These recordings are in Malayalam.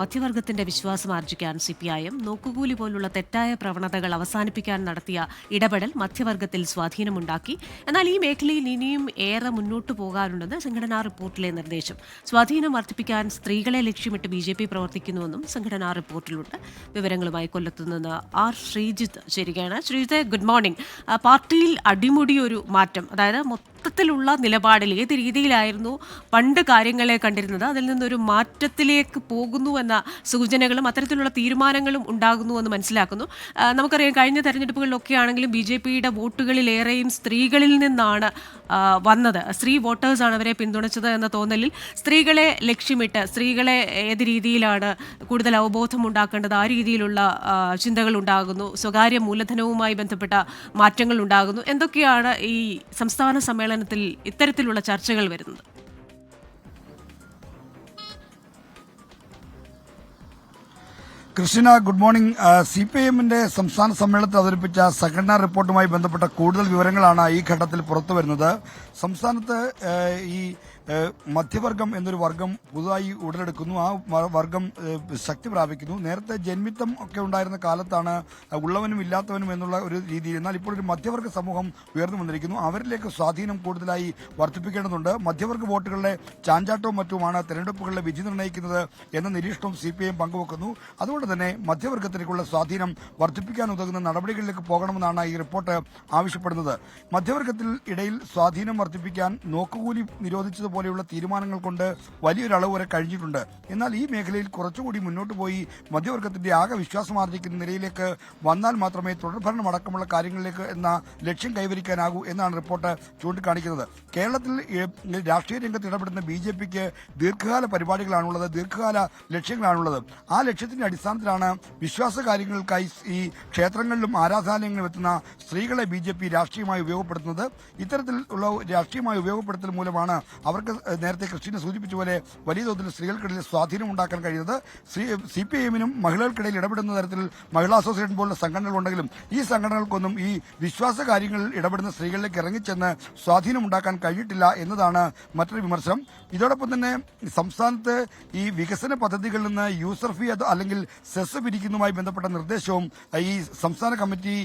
മധ്യവർഗത്തിന്റെ വിശ്വാസം ആർജിക്കാൻ സി പി ഐ എം നോക്കുകൂലി പോലുള്ള തെറ്റായ പ്രവണതകൾ അവസാനിപ്പിക്കാൻ നടത്തിയ ഇടപെടൽ മധ്യവർഗത്തിൽ സ്വാധീനമുണ്ടാക്കി. എന്നാൽ ഈ മേഖലയിൽ ഇനിയും ഏറെ മുന്നോട്ടു പോകാനുണ്ടെന്ന് സംഘടനാ റിപ്പോർട്ടിലെ നിർദ്ദേശം. സ്വാധീനം വർദ്ധിപ്പിക്കാൻ സ്ത്രീകളെ ലക്ഷ്യമിട്ട് ബി ജെ പി പ്രവർത്തിക്കുന്നുവെന്നും സംഘടനാ റിപ്പോർട്ടിലുണ്ട്. വിവരങ്ങളുമായി കൊല്ലത്തുനിന്ന് ആർ ശ്രീജിത്ത് ചേരുകയാണ്. ശ്രീജിത്ത് ഗുഡ് മോർണിംഗ് പാർട്ടിയിൽ അടിമുടി ഒരു മാറ്റം അതായത് മൊത്തത്തിലുള്ള നിലപാടിൽ ഏത് രീതിയിലായിരുന്നു പണ്ട് കാര്യങ്ങളെ കണ്ടിരുന്നത്? അതിൽ നിന്നൊരു മാറ്റത്തിലേക്ക് പോകുന്നു എന്ന സൂചനകളും അത്തരത്തിലുള്ള തീരുമാനങ്ങളും ഉണ്ടാകുന്നു എന്ന് മനസ്സിലാക്കുന്നു. നമുക്കറിയാം കഴിഞ്ഞ തെരഞ്ഞെടുപ്പുകളിലൊക്കെ ആണെങ്കിലും ബി ജെ പിയുടെ വോട്ടുകളിലേറെയും സ്ത്രീകളിൽ നിന്നാണ് വന്നത്. സ്ത്രീ വോട്ടേഴ്സാണ് അവരെ പിന്തുണച്ചത് എന്ന തോന്നലിൽ സ്ത്രീകളെ ലക്ഷ്യമിട്ട് സ്ത്രീകളെ ഏത് രീതിയിലാണ് കൂടുതൽ അവബോധം ഉണ്ടാക്കേണ്ടത്? ആ രീതിയിലുള്ള ചിന്തകൾ ഉണ്ടാകുന്നു. സ്വകാര്യ മൂലധനവുമായി ബന്ധപ്പെട്ട മാറ്റങ്ങൾ ഉണ്ടാകുന്നു. എന്തൊക്കെയാണ് ഈ സംസ്ഥാന സമ്മേളനത്തിൽ ഇത്തരത്തിലുള്ള ചർച്ചകൾ വരുന്നത്. Krishna good morning C P എമ്മിന്റെ സംസ്ഥാന സമ്മേളനത്തിൽ അവതരിപ്പിച്ച സംഘടനാ റിപ്പോർട്ടുമായി ബന്ധപ്പെട്ട കൂടുതൽ വിവരങ്ങളാണ് ഈ ഘട്ടത്തിൽ പുറത്തുവരുന്നത്. സംസ്ഥാനത്ത് ഈ മധ്യവർഗം എന്നൊരു വർഗം പുതുതായി ഉടലെടുക്കുന്നു. ആ വർഗം ശക്തി പ്രാപിക്കുന്നു. നേരത്തെ ജന്മിത്തം ഒക്കെ ഉണ്ടായിരുന്ന കാലത്താണ് ഉള്ളവനും ഇല്ലാത്തവനും എന്നുള്ള ഒരു രീതിയിൽ എന്നാൽ ഇപ്പോൾ ഒരു മധ്യവർഗ സമൂഹം ഉയർന്നു വന്നിരിക്കുന്നു. അവരിലേക്ക് സ്വാധീനം കൂടുതലായി വർദ്ധിപ്പിക്കേണ്ടതുണ്ട്. മധ്യവർഗ വോട്ടുകളുടെ ചാഞ്ചാട്ടവും മറ്റുമാണ് തെരഞ്ഞെടുപ്പുകളിലെ വിധി നിർണയിക്കുന്നത് എന്ന നിരീക്ഷണവും സി പി ഐ പങ്കുവെക്കുന്നു. അതുകൊണ്ട് തന്നെ മധ്യവർഗത്തിലേക്കുള്ള സ്വാധീനം വർദ്ധിപ്പിക്കാൻ ഉതകുന്ന നടപടികളിലേക്ക് പോകണമെന്നാണ് ഈ റിപ്പോർട്ട് ആവശ്യപ്പെടുന്നത്. മധ്യവർഗത്തിൽ ഇടയിൽ സ്വാധീനം വർദ്ധിപ്പിക്കാൻ നോക്കുകൂലി നിരോധിച്ചതുപോലെയുള്ള തീരുമാനങ്ങൾ കൊണ്ട് വലിയൊരളവ് വരെ കഴിഞ്ഞിട്ടുണ്ട്. എന്നാൽ ഈ മേഖലയിൽ കുറച്ചുകൂടി മുന്നോട്ട് പോയി മധ്യവർഗത്തിന്റെ ആകെ വിശ്വാസം ആർജിക്കുന്ന നിലയിലേക്ക് വന്നാൽ മാത്രമേ തുടർഭരണം അടക്കമുള്ള കാര്യങ്ങളിലേക്ക് എന്ന ലക്ഷ്യം കൈവരിക്കാനാകൂ എന്നാണ് റിപ്പോർട്ട് ചൂണ്ടിക്കാണിക്കുന്നത്. കേരളത്തിൽ രാഷ്ട്രീയ രംഗത്ത് ഇടപെടുന്ന ബി ജെ പിക്ക് ദീർഘകാല പരിപാടികളാണുള്ളത് ദീർഘകാല ലക്ഷ്യങ്ങളാണുള്ളത്. ആ ലക്ഷ്യത്തിന്റെ അടിസ്ഥാനത്തിലാണ് വിശ്വാസ കാര്യങ്ങൾക്കായി ഈ ക്ഷേത്രങ്ങളിലും ആരാധനാലയങ്ങളിലും എത്തുന്ന സ്ത്രീകളെ ബി രാഷ്ട്രീയമായി ഉപയോഗപ്പെടുത്തുന്നത്. ഇത്തരത്തിലുള്ള രാഷ്ട്രീയമായി ഉപയോഗപ്പെടുത്തൽ മൂലമാണ് അവർക്ക് നേരത്തെ ക്രിസ്റ്റീനെ സൂചിപ്പിച്ച പോലെ വലിയ തോതിൽ സ്ത്രീകൾക്കിടയിൽ സ്വാധീനം ഉണ്ടാക്കാൻ കഴിയുന്നത് സി പി ഐഎമ്മിനും എമ്മിനും മഹിളകൾക്കിടയിൽ ഇടപെടുന്ന തരത്തിൽ മഹിളാ അസോസിയേഷൻ പോലുള്ള സംഘടനകളുണ്ടെങ്കിലും ഈ സംഘടനകൾക്കൊന്നും ഈ വിശ്വാസ കാര്യങ്ങളിൽ ഇടപെടുന്ന സ്ത്രീകളിലേക്ക് ഇറങ്ങിച്ചെന്ന് സ്വാധീനം ഉണ്ടാക്കാൻ കഴിഞ്ഞിട്ടില്ല എന്നതാണ് മറ്റൊരു വിമർശനം. ഇതോടൊപ്പം തന്നെ സംസ്ഥാനത്ത് ഈ വികസന പദ്ധതികളിൽ നിന്ന് യൂസർ ഫീ അല്ലെങ്കിൽ സെസ് പിരിക്കുന്നതുമായി ബന്ധപ്പെട്ട നിർദ്ദേശവും ഈ സംസ്ഥാന കമ്മിറ്റി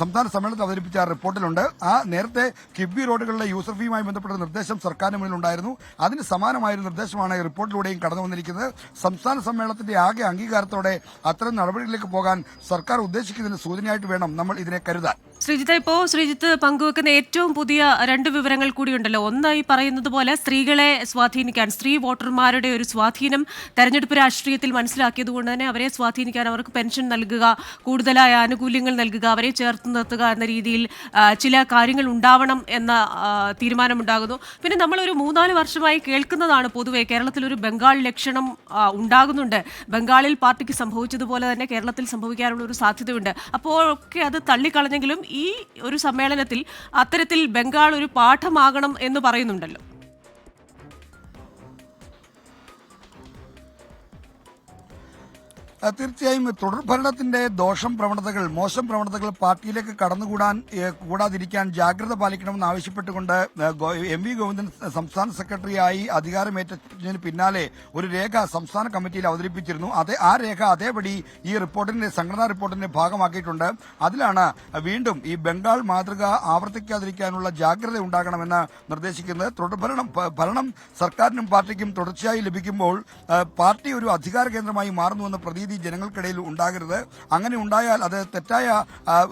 സംസ്ഥാന സമ്മേളനത്തിൽ അവതരിപ്പിച്ച റിപ്പോർട്ടിലുണ്ട്. ആ നേരത്തെ കിബി റോഡുകളിലെ യൂസർ ഫീയുമായി ബന്ധപ്പെട്ട നിർദ്ദേശം സർക്കാരിന് മുന്നിലുണ്ടായിരുന്നു അതിന് സമാനമായ ഒരു നിർദ്ദേശമാണ് ഈ റിപ്പോർട്ടിലൂടെയും കടന്നു വന്നിരിക്കുന്നത്. സംസ്ഥാന സമ്മേളനത്തിന്റെ ആകെ അംഗീകാരത്തോടെ അത്തരം നടപടികളിലേക്ക് പോകാൻ സർക്കാർ ഉദ്ദേശിക്കുന്നതിന് സൂചനയായിട്ട് വേണം നമ്മൾ ഇതിനെ കരുതാൻ. ശ്രീജിത്ത് ഇപ്പോ ശ്രീജിത്ത് പങ്കുവെക്കുന്ന ഏറ്റവും പുതിയ രണ്ട് വിവരങ്ങൾ കൂടിയുണ്ടല്ലോ. ഒന്നായി പറയുന്നത് പോലെ സ്ത്രീകളെ സ്വാധീനിക്കാൻ സ്ത്രീ വോട്ടർമാരുടെ ഒരു സ്വാധീനം തെരഞ്ഞെടുപ്പ് രാഷ്ട്രീയത്തിൽ മനസ്സിലാക്കിയത് കൊണ്ട് തന്നെ അവരെ സ്വാധീനിക്കാൻ അവർക്ക് പെൻഷൻ നൽകുക കൂടുതലായ ആനുകൂല്യങ്ങൾ നൽകുക അവരെ ചേർത്ത് നിർത്തുക എന്ന രീതിയിൽ ചില കാര്യങ്ങൾ ഉണ്ടാവണം എന്ന തീരുമാനമുണ്ടാകുന്നു. പിന്നെ നമ്മൾ ഒരു മൂന്നാൽ വർഷമായി കേൾക്കുന്നതാണ് പൊതുവെ കേരളത്തിൽ ഒരു ബംഗാൾ ലക്ഷണം ഉണ്ടാകുന്നുണ്ട്. ബംഗാളിൽ പാർട്ടിക്ക് സംഭവിച്ചതുപോലെ തന്നെ കേരളത്തിൽ സംഭവിക്കാനുള്ള ഒരു സാധ്യതയുണ്ട്. അപ്പോഴൊക്കെ അത് തള്ളിക്കളഞ്ഞെങ്കിലും ഈ ഒരു സമ്മേളനത്തിൽ അത്തരത്തിൽ ബംഗാൾ ഒരു പാഠമാകണം എന്ന് പറയുന്നുണ്ടല്ലോ. ആ, തുടർ ഭരണത്തിന്റെ ദോഷം പ്രവണതകൾ മോശം പ്രവണതകൾ പാർട്ടിയിലേക്ക് കടന്നുകൂടാൻ കൂടാതിരിക്കാൻ ജാഗ്രത പാലിക്കണമെന്ന് ആവശ്യപ്പെട്ടുകൊണ്ട് എം വി ഗോവിന്ദൻ സംസ്ഥാന സെക്രട്ടറിയായി അധികാരമേറ്റതിന് പിന്നാലെ ഒരു രേഖ സംസ്ഥാന കമ്മിറ്റിയിൽ അവതരിപ്പിച്ചിരുന്നു. ആ രേഖ അതേപടി ഈ റിപ്പോർട്ടിന്റെ സംഘടനാ റിപ്പോർട്ടിന്റെ ഭാഗമാക്കിയിട്ടുണ്ട്. അതിലാണ് വീണ്ടും ഈ ബംഗാൾ മാതൃക ആവർത്തിക്കാതിരിക്കാനുള്ള ജാഗ്രത ഉണ്ടാകണമെന്ന് നിർദ്ദേശിക്കുന്നത്. തുടർഭരണം ഭരണം സർക്കാരിനും പാർട്ടിക്കും തുടർച്ചയായി ലഭിക്കുമ്പോൾ പാർട്ടി ഒരു അധികാര കേന്ദ്രമായി മാറുന്നുവെന്ന പ്രതീതി ജനങ്ങൾക്കിടയിൽ ഉണ്ടാകരുത്. അങ്ങനെ ഉണ്ടായാൽ അത് തെറ്റായ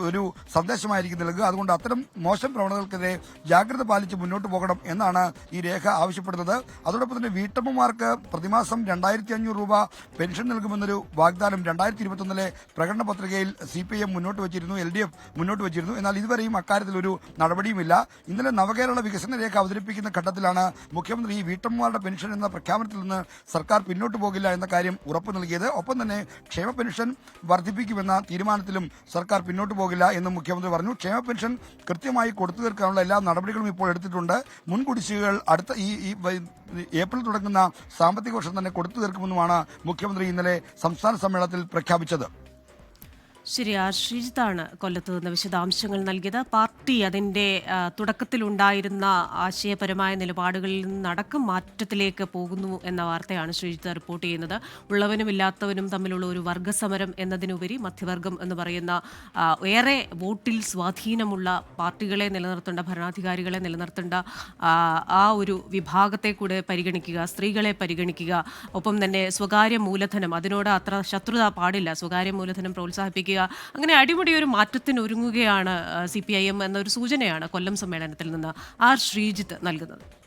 ഒരു സന്ദേശമായിരിക്കും നൽകുക. അതുകൊണ്ട് അത്തരം മോശം പ്രവണതകൾക്കെതിരെ ജാഗ്രത പാലിച്ച് മുന്നോട്ട് പോകണം എന്നാണ് ഈ രേഖ ആവശ്യപ്പെടുന്നത്. അതോടൊപ്പം തന്നെ വീട്ടമ്മമാർക്ക് പ്രതിമാസം രണ്ടായിരത്തി അഞ്ഞൂറ് രൂപ പെൻഷൻ നൽകുമെന്നൊരു വാഗ്ദാനം രണ്ടായിരത്തി ഇരുപത്തൊന്നിലെ പ്രകടന പത്രികയിൽ സി പി എം മുന്നോട്ട് വച്ചിരുന്നു എൽ ഡി എഫ് മുന്നോട്ട് വച്ചിരുന്നു. എന്നാൽ ഇതുവരെയും അക്കാര്യത്തിൽ ഒരു നടപടിയുമില്ല. ഇന്നലെ നവകേരള വികസന രേഖ അവതരിപ്പിക്കുന്ന ഘട്ടത്തിലാണ് മുഖ്യമന്ത്രി ഈ വീട്ടമ്മമാരുടെ പെൻഷൻ എന്ന പ്രഖ്യാപനത്തിൽ നിന്ന് സർക്കാർ പിന്നോട്ട് പോകില്ല എന്ന കാര്യം ഉറപ്പു നൽകിയത്. ഒപ്പം തന്നെ ക്ഷേമ പെൻഷൻ വർദ്ധിപ്പിക്കുമെന്ന തീരുമാനത്തിലും സർക്കാർ പിന്നോട്ട് പോകില്ല എന്നും മുഖ്യമന്ത്രി പറഞ്ഞു. ക്ഷേമ പെൻഷൻ കൃത്യമായി കൊടുത്തു തീർക്കാനുള്ള എല്ലാ നടപടികളും ഇപ്പോൾ എടുത്തിട്ടുണ്ട്. മുൻകുടിശ്ശികകൾ അടുത്ത ഈ ഏപ്രിൽ തുടങ്ങുന്ന സാമ്പത്തിക വർഷം തന്നെ കൊടുത്തു തീർക്കുമെന്നുമാണ് മുഖ്യമന്ത്രി ഇന്നലെ സംസ്ഥാന സമ്മേളനത്തിൽ പ്രഖ്യാപിച്ചത്. ശരി ആ ശ്രീജിത്താണ് കൊല്ലത്ത് നിന്ന് വിശദാംശങ്ങൾ നൽകിയത്. പാർട്ടി അതിന്റെ തുടക്കത്തിലുണ്ടായിരുന്ന ആശയപരമായ നിലപാടുകളിൽ നിന്നടക്കം മാറ്റത്തിലേക്ക് പോകുന്നു എന്ന വാർത്തയാണ് ശ്രീജിത്ത് റിപ്പോർട്ട് ചെയ്യുന്നത്. ഉള്ളവനും ഇല്ലാത്തവനും തമ്മിലുള്ള ഒരു വർഗസമരം എന്നതിനുപരി മധ്യവർഗം എന്ന് പറയുന്ന ഏറെ വോട്ടിൽ സ്വാധീനമുള്ള പാർട്ടികളെ നിലനിർത്തേണ്ട ഭരണാധികാരികളെ നിലനിർത്തേണ്ട ആ ഒരു വിഭാഗത്തെ കൂടെ പരിഗണിക്കുക സ്ത്രീകളെ പരിഗണിക്കുക ഒപ്പം തന്നെ സ്വകാര്യ മൂലധനം അതിനോട് അത്ര ശത്രുത പാടില്ല. സ്വകാര്യ മൂലധനം പ്രോത്സാഹിപ്പിക്കുക അങ്ങനെ അടിമുടി ഒരു മാറ്റത്തിന് ഒരുങ്ങുകയാണ് സി പി ഐ എം എന്നൊരു സൂചനയാണ് കൊല്ലം സമ്മേളനത്തിൽ നിന്ന് ആർ ശ്രീജിത്ത് നൽകുന്നത്.